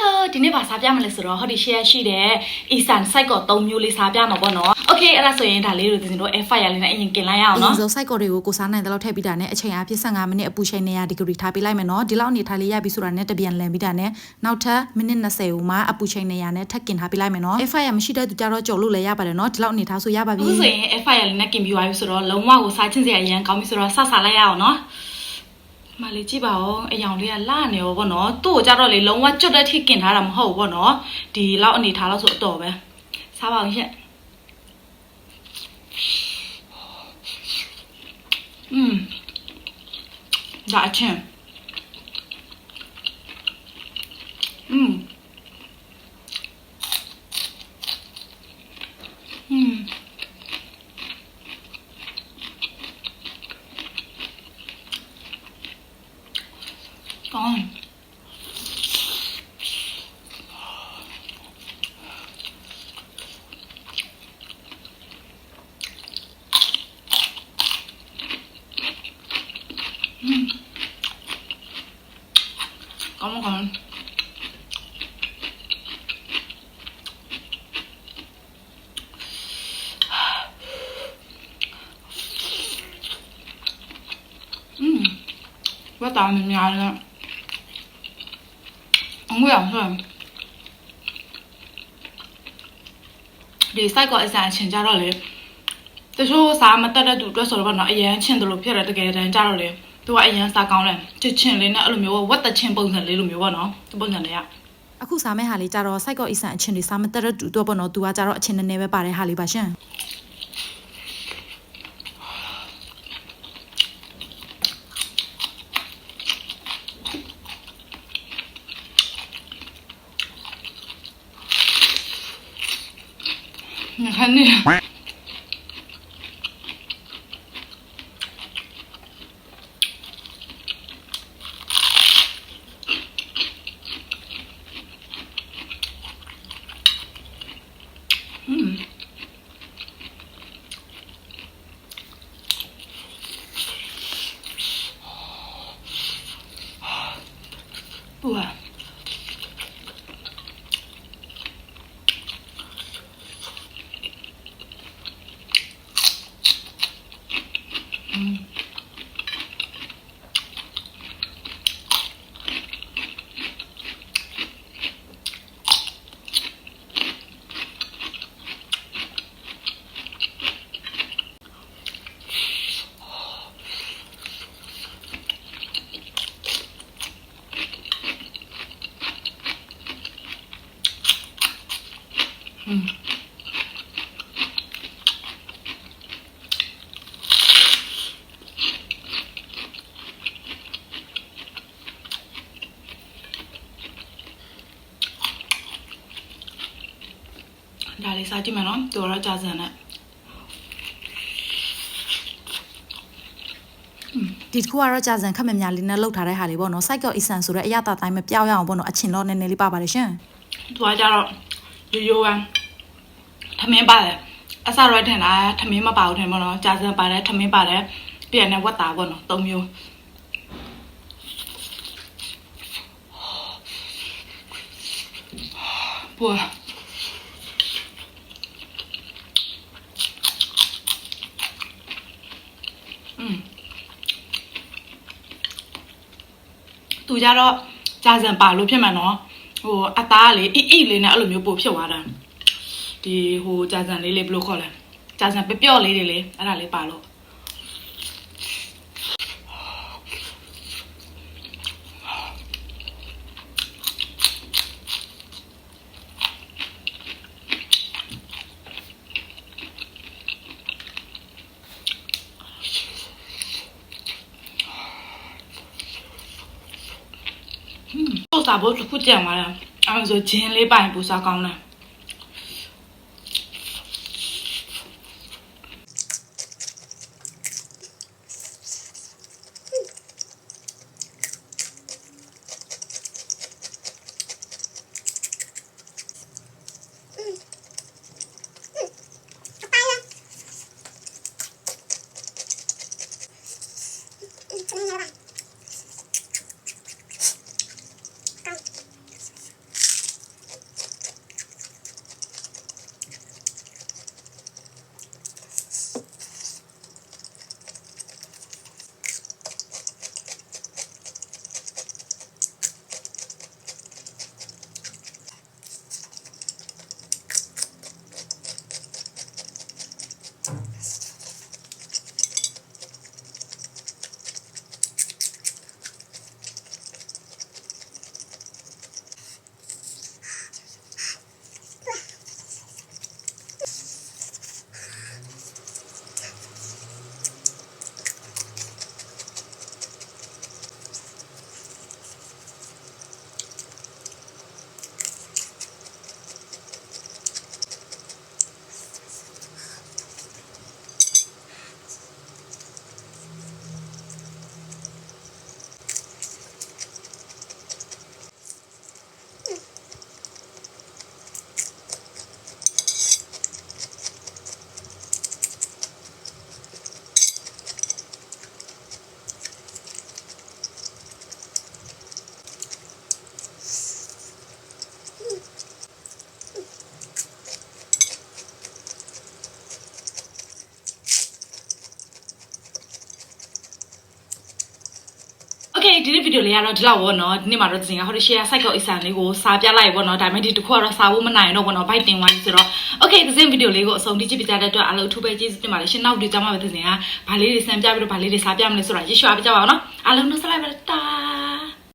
Hello ဒီနေ့ပါစားပြမလဲဆိုတော့ဟောဒီ share ရှိတဲ့ Esan site ကို3မျိုးလေးစားပြမှာပေါ့နော် Okay အဲ့ဒါဆိုရင်ဒါလေးတို့သင်တို့ air fryer လေးနဲ့အရင်กินလိုက်ရအောင် အရင် နော် ဆုံး site ကော်တွေကိုကိုစားနိုင်တဲ့လောက်ထည့်ပြီးတာနဲ့အချိန်အားဖြင့်15မိနစ်အပူချိန်နေရဒီဂရီထားပေးလိုက်မယ်နော်ဒီလောက်အနေထားလေးရပြီဆိုတာနဲ့တပြန်လန်ပြီးတာနဲ့နောက်ထပ်မိနစ်20ဦးမှာအပူချိန်နေရနဲ့ထပ်กินထားပေးလိုက်မယ်နော် F5 ရမရှိတဲ့သူကြတော့ကြော်လို့လည်းရပါတယ်နော်ဒီလောက်အနေထားဆိုရပါပြီ အခုဆိုရင် air fryer လေးနဲ့กินပြီးသွားပြီဆိုတော့လုံးဝကိုစားချင်းစရာအရင်ကောင်းပြီဆိုတော့ဆက်စားလိုက်ရအောင်နော် မလေးကြည့်ပါဦးအယောင်လေးကလာနေရောပေါ့နော်သူ့ကိုကြတော့လေလုံးဝကြွတ်တဲ့ထိกินထားတာမဟုတ်ဘူးပေါ့နော်ဒီလောက်အနေထားလို့ဆိုအတော်ပဲစားပါအောင်ရှင့်อืมဒါအချင်းอืมอืม ကောင်းကောင်းอืมว่าตามมันยาวเลยအငွေအောင်ဆိုရင်ဒီ site ကအစအချင်းကြတော့လေတချို့စားမတက်တဲ့သူအတွက်ဆိုတော့ဗောနော်အရန်ချင်းတယ်လို့ဖြစ်တယ်တကယ်တမ်းကြတော့လေ သူကအရန်စားကောင်းတယ်ချစ်ချင်းလေးနဲ့အဲ့လိုမျိုးဝတ်တချင်းပုံစံလေးလိုမျိုးဗောနော်ဒီပုံစံလေးက အခုစားမယ့်ဟာလေးကြတော့ site ကော်အစံအချင်းတွေစားမတက်တဲ့သူတော့ပေါ့နော်သူကကြတော့အချင်းနည်းနည်းပဲပါတယ်ဟာလေးပါရှင် 你看那 ဒါလေးစားကြည့်မယ်နော်တော်တော့ကြာစံနဲ့ဒီတစ်ခုကတော့ကြာစံခက်မများလေးနဲ့လှုပ်ထားတဲ့ဟာလေးပေါ့နော် site ကော်အစံဆိုတဲ့အရသာတိုင်းမပြောင်းရအောင်ပေါ့နော်အချင်းတော့နည်းနည်းလေးပါပါတယ်ရှင်သူကကြတော့ရိုးရိုးပဲ ထမင်းပါတယ်အစားရထင်တာထမင်းမပါဘူးထင်ပေါ့နော်ကြာစံပါတယ်ထမင်းပါတယ်ပြန်နဲ့ဝတ်တာပေါ့နော်သုံးမျိုးပွာอืมသူကြတော့ကြာစံပါလို့ဖြစ်မှာနော်ဟိုအသားကလေအိအိလေးနဲ့အဲ့လိုမျိုးပို့ဖြစ်သွားတာ ဒီဟိုကြာစံလေးလေးဘယ်လိုခေါ်လဲကြာစံပျော့လေးတွေလေအဲ့ဒါလေးပါလို့ပို့စားဖို့တစ်ခုကြံသွားတာအဲ့ဒါဆိုဂျင်းလေးပိုင်ပို့စားကောင်းတယ် ဒီနေ့ဗီဒီယိုလေးကတော့ဒီလောက်ပေါ့နော်ဒီနေ့မှာတော့ဒီကဟိုဒီ share site ကိုအစံလေးကိုစားပြလိုက်ပေါ့နော်ဒါပေမဲ့ဒီတစ်ခုကတော့စားဖို့မနိုင်တော့ပေါ့နော် bite တင်သွားပြီဆိုတော့ okay ဒီစင်ဗီဒီယိုလေးကိုအဆုံးထိကြည့်ပြကြတဲ့အတွက်အားလုံးအထူးပဲကျေးဇူးတင်ပါတယ်ရှင်နောက်ဒီကြောင်းမှာပဲဒီစင်ကဗာလေးတွေစံပြပြီးတော့ဗာလေးတွေစားပြမလဲဆိုတာရေရွှာပြကြပါအောင်နော်အားလုံးတို့ဆက်လိုက်ပါတာ